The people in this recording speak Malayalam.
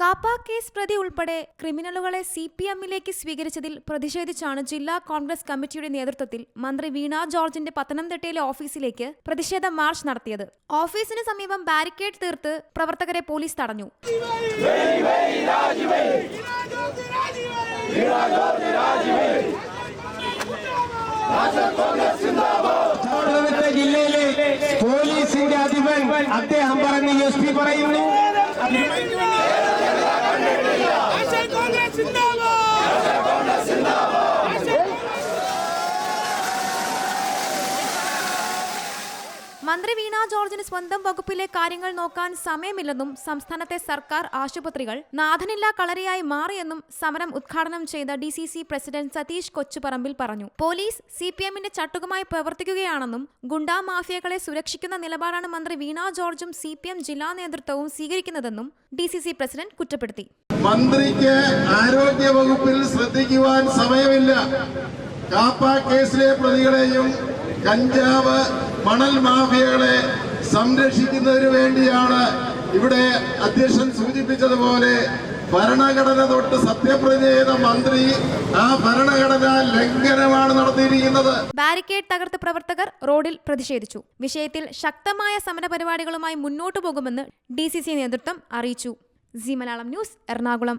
കാപ്പ കേസ് പ്രതി ഉൾപ്പെടെ ക്രിമിനലുകളെ സി പി എമ്മിലേക്ക് സ്വീകരിച്ചതിൽ പ്രതിഷേധിച്ചാണ് ജില്ലാ കോൺഗ്രസ് കമ്മിറ്റിയുടെ നേതൃത്വത്തിൽ മന്ത്രി വീണ ജോർജിന്റെ പത്തനംതിട്ടയിലെ ഓഫീസിലേക്ക് പ്രതിഷേധ മാർച്ച് നടത്തിയത്. ഓഫീസിന് സമീപം ബാരിക്കേഡ് തീർത്ത് പ്രവർത്തകരെ പോലീസ് തടഞ്ഞു. ജില്ലയിലെ പോലീസിന്റെ അധിപൻ അദ്ദേഹം പറഞ്ഞ് എസ് പി പറയുന്നു. മന്ത്രി വീണ ജോർജിന് സ്വന്തം വകുപ്പിലെ കാര്യങ്ങൾ നോക്കാൻ സമയമില്ലെന്നും സംസ്ഥാനത്തെ സർക്കാർ ആശുപത്രികൾ നാഥനില്ലാ കളരിയായി മാറിയെന്നും സമരം ഉദ്ഘാടനം ചെയ്ത D C C president Satheesh Kochuparambil പറഞ്ഞു. പോലീസ് സി പി എമ്മിന്റെ ചട്ടുകമായി പ്രവർത്തിക്കുകയാണെന്നും ഗുണ്ടാ മാഫിയകളെ സുരക്ഷിക്കുന്ന നിലപാടാണ് മന്ത്രി വീണ ജോർജും സി പി എം ജില്ലാ നേതൃത്വവും സ്വീകരിക്കുന്നതെന്നും ഡി സി സി പ്രസിഡന്റ് കുറ്റപ്പെടുത്തി. മന്ത്രിക്ക് ആരോഗ്യ വകുപ്പിൽ ശ്രദ്ധിക്കുവാൻ സമയമില്ല. കാപ്പ കേസിലെ പ്രതികളെയും കഞ്ചാവ് മണൽ മാഫിയകളെ സംരക്ഷിക്കുന്നതിന് വേണ്ടിയാണ് ഇവിടെ അധ്യക്ഷൻ സൂചിപ്പിച്ചതുപോലെ ഭരണഘടന തൊട്ട് സത്യപ്രതിജ്ഞ മന്ത്രി ആ ഭരണഘടന ലംഘനമാണ് നടത്തിയിരിക്കുന്നത്. ബാരിക്കേഡ് തകർത്ത് പ്രവർത്തകർ റോഡിൽ പ്രതിഷേധിച്ചു. വിഷയത്തിൽ ശക്തമായ സമരപരിപാടികളുമായി മുന്നോട്ടു പോകുമെന്ന് ഡി നേതൃത്വം അറിയിച്ചു. C Malayalam news Ernakulam.